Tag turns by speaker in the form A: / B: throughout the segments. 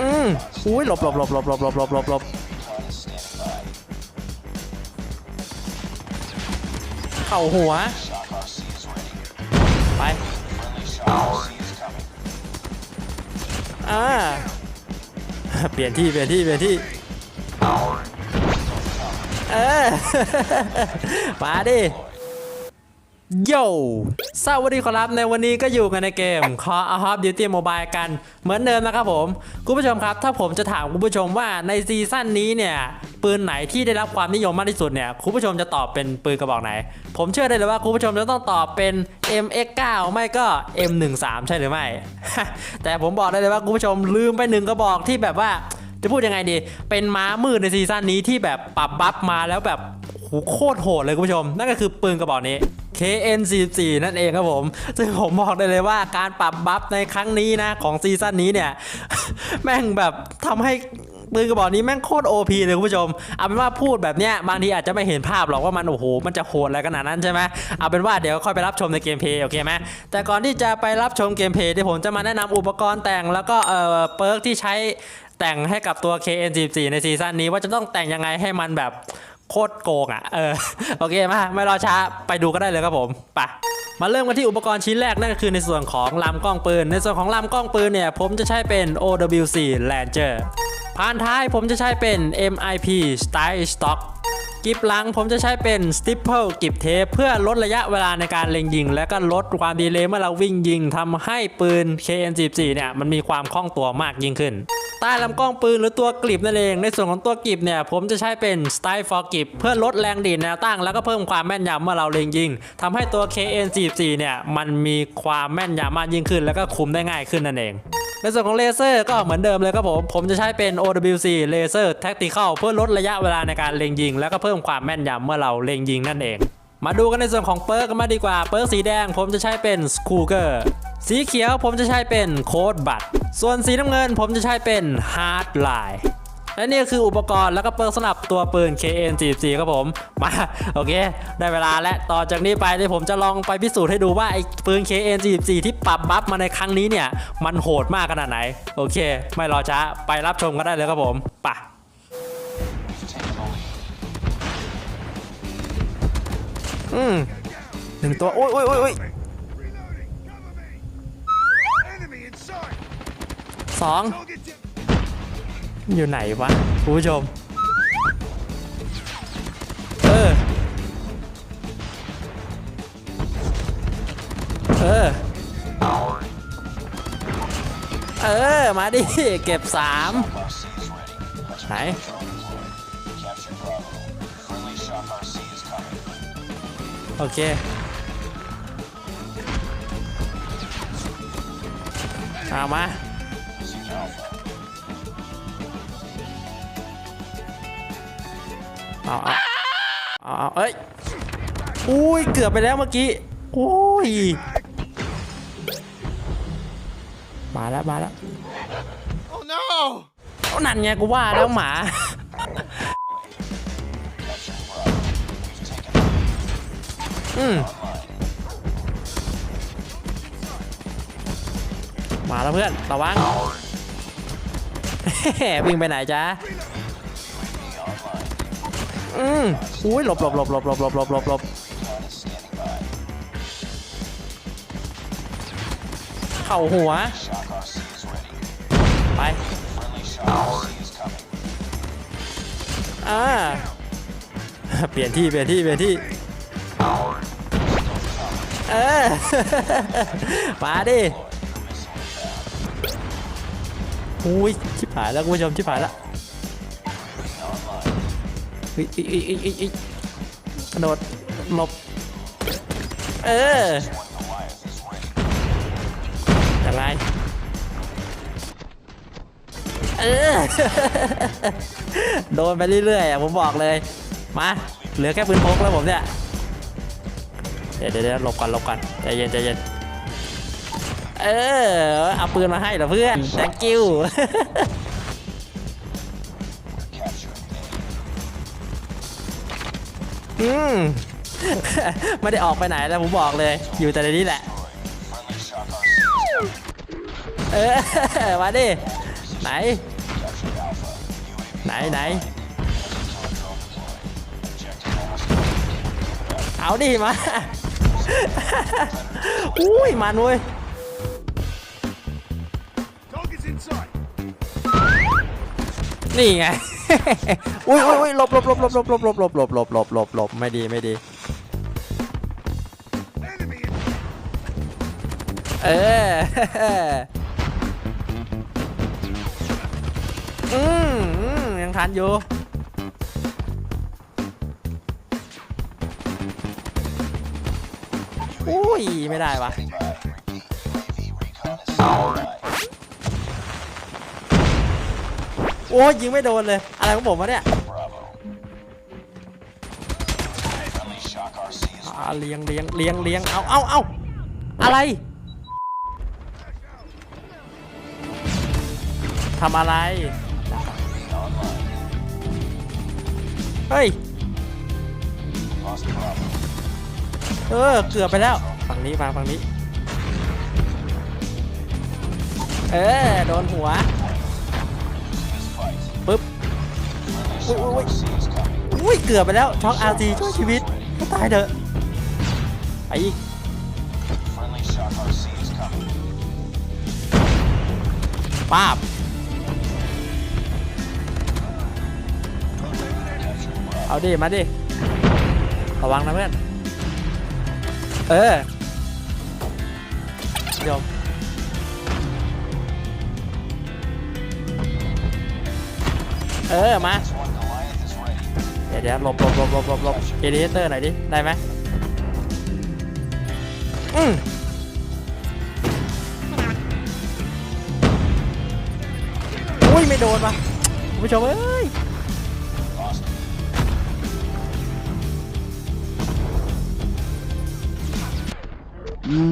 A: อืมอุ้ยหลบหลบหลบหลบหลบหลบหลบหลบหลบเข่าหัว ไป อ่า เปลี่ยนที่เปลี่ยนที่เปลี่ยนที่ เออมาดิ โยสวัสดีครับ ในวันนี้ก็อยู่กันในเกม Call of Duty Mobile กัน เหมือนเดิมนะครับผม คุณผู้ชมครับ ถ้าผมจะถามคุณผู้ชมว่าในซีซั่นนี้เนี่ย ปืนไหนที่ได้รับความนิยมมากที่สุดเนี่ย คุณผู้ชมจะตอบเป็นปืนกระบอกไหน ผมเชื่อได้เลยว่าคุณผู้ชมจะต้องตอบเป็น MX9 ไม่ก็ M13 ใช่หรือไม่ แต่ผมบอกได้เลยว่าคุณผู้ชมลืมไปหนึ่งกระบอกที่แบบว่าจะพูดยังไงดี เป็นม้ามืดในซีซั่นนี้ที่แบบปรับบัฟมาแล้วแบบโหโคตรโหดเลยคุณผู้ชม นั่นก็คือปืนกระบอกนี้ KN44 นั่นเองครับผม ซึ่งผมบอกได้เลยว่าการปรับบัฟในครั้งนี้นะของซีซั่นนี้เนี่ย แม่งแบบทำให้ปืนกระบอกนี้แม่งโคตร OP เลยคุณผู้ชม เอาเป็นว่าพูดแบบเนี้ยบางทีอาจจะไม่เห็นภาพหรอกว่ามันโอ้โหมันจะโหดอะไรขนาดนั้นใช่ไหมเอาเป็นว่าเดี๋ยวค่อยไปรับชมในเกมเพลย์โอเคไหมแต่ก่อนที่จะไปรับชมเกมเพลย์เดี๋ยวผมจะมาแนะนำอุปกรณ์แต่งแล้วก็เอ่อเปิร์กที่ใช้แต่งให้กับตัว KN44 ในซีซั่นนี้ว่าจะต้องแต่งยังไงให้มันแบบ โคตรโกงอะ เออ โอเคมาไม่รอช้า ไปดูก็ได้เลยครับผม ไป มาเริ่มกันที่อุปกรณ์ชิ้นแรกนั่นก็คือในส่วนของลำกล้องปืน ในส่วนของลำกล้องปืนเนี่ย ผมจะใช้เป็น OWC Ranger พานท้ายผมจะใช้เป็น MIP Style Stock กิบหลังผมจะใช้เป็น Stipple กิบเทปเพื่อลดระยะเวลาในการเล็งยิง และก็ลดความดีเลย์เมื่อเราวิ่งยิงทำให้ปืน KN14 เนี่ยมันมีความคล่องตัวมากยิ่งขึ้น ใต้ลำกล้องปืนหรือตัวกลิบนั่นเอง ในส่วนของตัวกลิบเนี่ยผมจะใช้เป็น Style for กลิบเพื่อลดแรงดีดแนวตั้งแล้วก็เพิ่มความแม่นยำเมื่อเราเล็งยิงทำให้ตัว KN14 เนี่ยมันมีความแม่นยำมากยิ่งขึ้น แล้วก็คุมได้ง่ายขึ้นนั่นเองในส่วนของเลเซอร์ก็เหมือนเดิมเลยครับผม ผมจะใช้เป็น OWC Laser Tactical เพื่อลดระยะเวลาในการเล็งยิง แล้วก็เพิ่มความแม่นยำเมื่อเราเล็งยิงนั่นเอง มาดูกันในส่วนของเปิร์กกันมาดีกว่า เปิร์กสีแดงผมจะใช้เป็น s c o o g e r สีเขียวผมจะใช้เป็นโค้ดบัตส่วนสีน้ำเงินผมจะใช้เป็น Hard Line และนี่ก็คืออุปกรณ์แล้วก็เปิร์กสำหรับตัวปืน KN44 ครับผม มาโอเค ได้เวลาและต่อจากนี้ไปเดี๋ยวผมจะลองไปพิสูจน์ให้ดูว่าไอ้ปืน KN44 ที่ปรับบัฟมาในครั้งนี้เนี่ย มันโหดมากขนาดไหน โอเค ไม่รอช้า ไปรับชมกันได้เลยครับผมไปะอืมหนึ่งตัว โอ้ยโอ้ยโอ้ยโอ้ย
B: Enemy inside!
A: สองอยู่ไหนวะคุณผู้ชม เออ เออ เออ มาดิ เก็บสามไหนโอเคเอามา เอาเอาเอาเอาเอ้ยอุ้ยเกือบไปแล้วเมื่อกี้โอ้ยมาแล้วมาแล้ว
B: Oh no!
A: เอานั่นไงกูว่าแล้วหมา อืมมาแล้วเพื่อนระวังวิ่งไปไหนจ๊ะ อืมอุ้ยหลบหลบหลบหลบหลบหลบหลบหลบหลบเข่าหัว ไปอ่าเปลี่ยนที่เปลี่ยนที่เปลี่ยนที่เออมาดิอุ้ยชิบหายแล้วคุณผู้ชมชิบหายแล้ว ฮ้ยอ้ยเอ้ยเอ้ยเอ้ยเอ้ยกระโดดหลบ เออยังไงเออ โดนไปเรื่อยๆอะผมบอกเลย มา เหลือแค่ปืนพกแล้วผมเนี่ยเดี๋ยวเดี๋ยวเดี๋ยวหลบก่อนหลบก่อนใจเย็นใจเย็น เออ เอาปืนมาให้เหรอเพื่อน thank you อืม ไม่ได้ออกไปไหนแล้วผมบอกเลย อยู่แต่ในนี้แหละ เออ มาดิ ไหน ไหนไหน เอาดิมา อุ้ย มันเว้ยนี่ไง อุ้ยอุ้ยอุ้ยหลบหลบหลบหลบหลบหลบหลบหลบหลบหลบหลบหลบหลบไม่ดีไม่ดี เอออืมอืมยังทันอยู่อุ้ยไม่ได้วะโอ้ยยิงไม่โดนเลย อะไรของผมวะเนี่ยอาเลี้ยงเลี้ยงเลี้ยงเลี้ยงเอาเอาเอาอะไรทำอะไร เฮ้ย เออ เกือบไปแล้ว ฝั่งนี้มาฝั่งนี้ เออ โดนหัว อุ้ยอุ้ยอุ้ยเกือบไปแล้วช็อกอาร์ซีช่วยชีวิตก็ตายเถอะไปอีกป้าบเอาดิ มาดิ ระวังนะเพื่อน เออโยมเออ มา ดี๋ยวเดี๋ยวหลบหลบหลบหลบหลบหลบเอเดเตอร์หน่อยดิ ได้ไหมอืมอุ้ย ไม่โดนว่ะคุณผู้ชมเอ้ย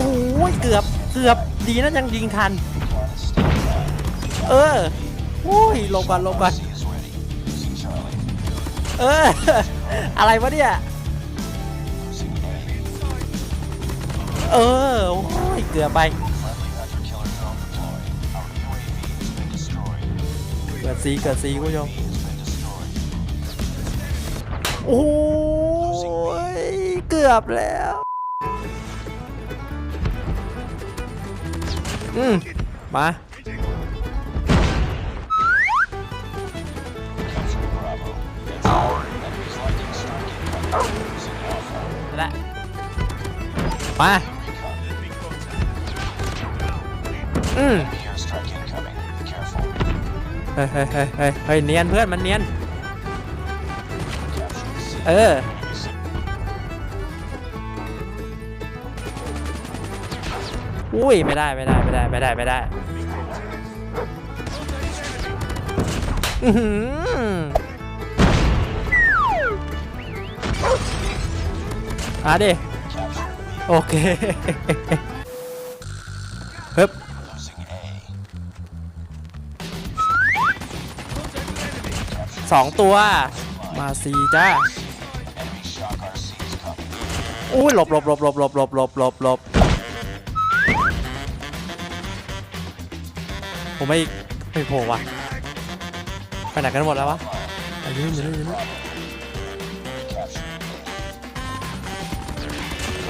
A: โอ้ย เกือบ เกือบ ดีนะยังยิงทัน เออ โอ้ยลงก่อนลงก่อน เออ อะไรวะเนี่ย เออ โอ้ย เกือบไป เกิดสีเกิดสีคุณผู้ชมโอ้ย เกือบแล้ว อืม มา และมาอืมเฮ้ยเฮ้ยเฮ้ยเฮ้ยเฮ้ยเนียนเพื่อนมันเนียน เอออุ้ยไม่ได้ไม่ได้ไม่ได้ไม่ได้ไม่ได้ มาดิ โอเคฮึบสองตัว มาสีจ้าอุ้ยหลบหลบหลบหลบหลบหลบหลบหลบหลบผมไม่ไม่โผล่ว่ะไปไหนกันหมดแล้ววะยุอยู่นี่อยู่นี่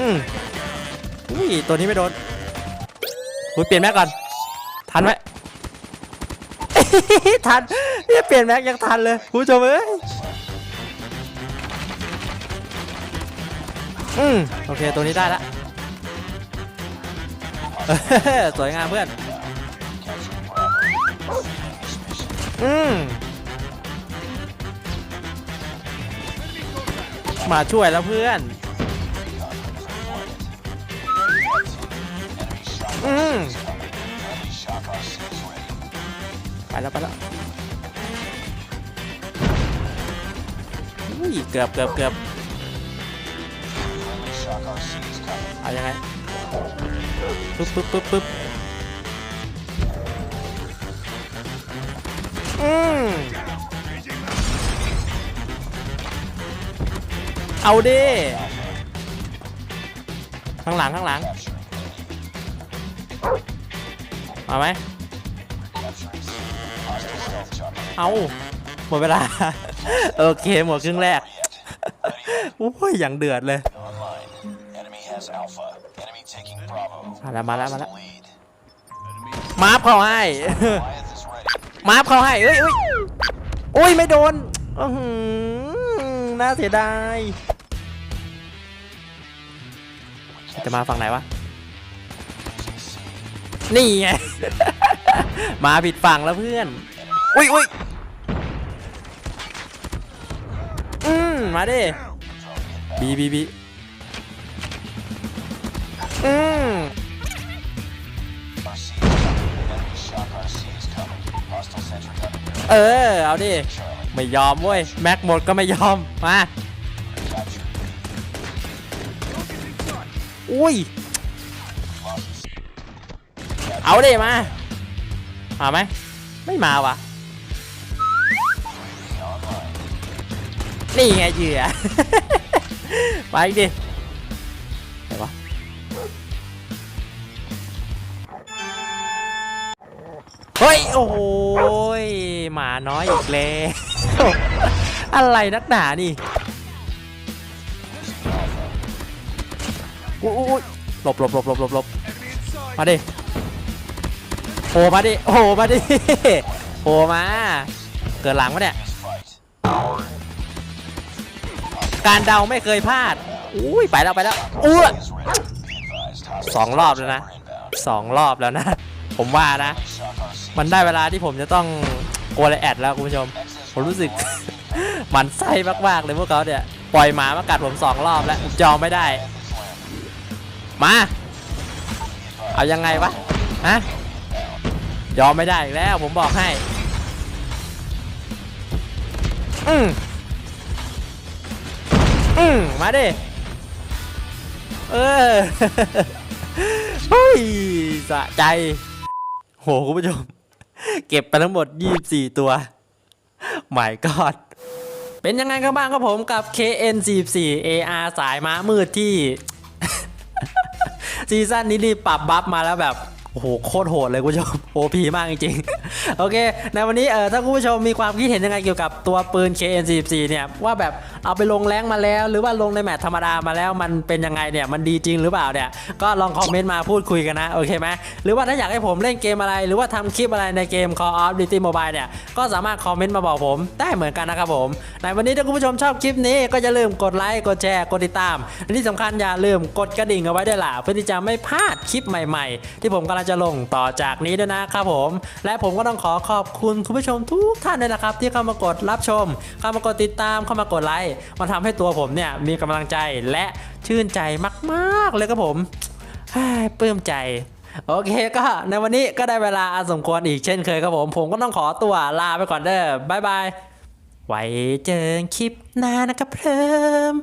A: อืมอุ้ยตัวนี้ไม่โดนอุ้ยเปลี่ยนแม็กก่อน ทันไหมทันเนี่ยเปลี่ยนแม็กยังทันเลยคุณผู้ชมเอ้ยอืมโอเค ตัวนี้ได้ละสวยงามเพื่อน อืมมาช่วยแล้วเพื่อน อืมไปแล้วไปแล้วอุ้ยเกือบเกือบเกือบเอายังไงปึ๊บปึ๊บปึ๊บปึ๊บอืมเอาดิข้างหลังข้างหลัง มาไหมเอาหมดเวลา โอเค หมดครึ่งแรกโอ้ยอย่างเดือดเลย มาแล้วมาแล้วมาแล้วมาร์ฟเขาให้มาร์ฟเขาให้เอ้ยเอ้ยอุ้ยไม่โดนน่าเสียดายจะมาฝั่งไหนวะ นี่ไง มาผิดฝั่งแล้วเพื่อน อุ้ยอุ้ยอืมมาดิบีบีบีอืม
C: RC is coming. Enemy shock RC is coming. Hostile sentry gun.
A: เออ เอาดิ ไม่ยอมเว้ย แม็กหมดก็ไม่ยอม มา
C: Captured.
A: อุ้ย เอาดิมา มาไหม ไม่มาวะ นี่ไงเหยื่อ ไปดิไหนวะเฮ้ย โอ้ยหมาน้อยอีกแล้ว อะไรนักหนานี่อุ้ยหลบหลบหลบหลบหลบมาดิ โผล่มาดิโผล่มาดิโผล่มา เกิดหลังวะเนี่ย การเดาไม่เคยพลาด อุ้ยไปแล้วไปแล้วอ้สองรอบแล้วนะสองรอบแล้วนะ ผมว่านะ มันได้เวลาที่ผมจะต้องโกลแอดแล้วคุณผู้ชม ผมรู้สึกมันไส้มากๆเลยพวกเขาเนี่ย ปล่อยหมามากัดผมสองรอบแล้วผมยอมไม่ได้ มา เอายังไงวะ ฮะ ยอมไม่ได้อีกแล้วผมบอกให้ อืมอืมมาดิ เออเฮ้ยสะใจ โหคุณผู้ชม เก็บไปทั้งหมด 24 ตัวหมายกอดเป็นยังไงกันบ้างครับผมกับ KN44 AR สายม้ามืดที่ ซีซั่นนี้นี่ปรับบัฟมาแล้วแบบ โอ้โหโคตรโหดเลยคุณผู้ชมโอพีมากจริงๆ โอเค ในวันนี้เออถ้าคุณผู้ชมมีความคิดเห็นยังไงเกี่ยวกับตัวปืน KN44 เนี่ยว่าแบบเอาไปลงแรงมาแล้ว หรือว่าลงในแมตช์ธรรมดามาแล้วมันเป็นยังไงเนี่ยมันดีจริงหรือเปล่าเนี่ยก็ลองคอมเมนต์มาพูดคุยกันนะโอเคไหมหรือว่าถ้าอยากให้ผมเล่นเกมอะไร หรือว่าทำคลิปอะไรในเกม Call of Duty Mobile เนี่ยก็สามารถคอมเมนต์มาบอกผมได้เหมือนกันนะครับผม ในวันนี้ถ้าคุณผู้ชมชอบคลิปนี้ก็อย่าลืมกดไลค์กดแชร์กดติดตามและที่สำคัญอย่าลืมกดกระดิ่งเอาไว้ด้วยล่ะเพื่อที่จะไม่พลาดคลิปใหม่ ๆ ที่ผมกำลังจะลงต่อจากนี้ด้วยนะครับผม และผมก็ต้องขอขอบคุณคุณผู้ชมทุกท่านด้วยนะครับ ที่เข้ามากดรับชม เข้ามากดติดตามเข้ามากดไลค์มันทำให้ตัวผมเนี่ยมีกำลังใจและชื่นใจมากๆเลยครับผมเปลื้มใจโอเคก็ในวันนี้ก็ได้เวลาอันสมควรอีกเช่นเคยครับผม ผมก็ต้องขอตัวลาไปก่อนเด้อบายบาย ไว้เจอกันคลิปหน้านะครับเพิ่ม